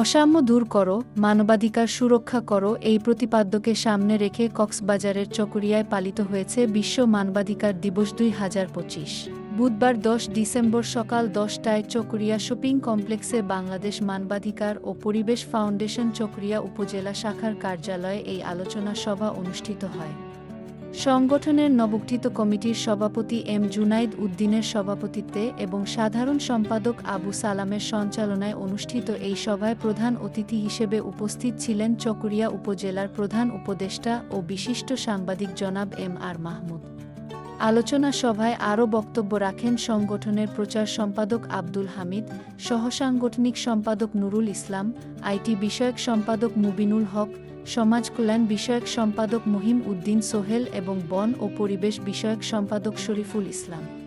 অসাম্য দূর করো, মানবাধিকার সুরক্ষা করো, এই প্রতিপাদ্যকে সামনে রেখে কক্সবাজারের চকরিয়ায় পালিত হয়েছে বিশ্ব মানবাধিকার দিবস দুই হাজার পঁচিশ। বুধবার দশ ডিসেম্বর সকাল দশটায় চকরিয়া শপিং কমপ্লেক্সে বাংলাদেশ মানবাধিকার ও পরিবেশ ফাউন্ডেশন চকরিয়া উপজেলা শাখার কার্যালয়ে এই আলোচনা সভা অনুষ্ঠিত হয়। সংগঠনের নবগঠিত কমিটির সভাপতি এম জুনাইদ উদ্দিনের সভাপতিত্বে এবং সাধারণ সম্পাদক আবু সালামের সঞ্চালনায় অনুষ্ঠিত এই সভায় প্রধান অতিথি হিসেবে উপস্থিত ছিলেন চকরিয়া উপজেলার প্রধান উপদেষ্টা ও বিশিষ্ট সাংবাদিক জনাব এম আর মাহমুদ। আলোচনা সভায় আরও বক্তব্য রাখেন সংগঠনের প্রচার সম্পাদক আব্দুল হামিদ, সহসাংগঠনিক সম্পাদক নুরুল ইসলাম, আইটি বিষয়ক সম্পাদক মুবিনুল হক সমাজ কল্যাণ বিষয়ক সম্পাদক মহিম উদ্দিন সোহেল এবং বন ও পরিবেশ বিষয়ক সম্পাদক শরীফুল ইসলাম।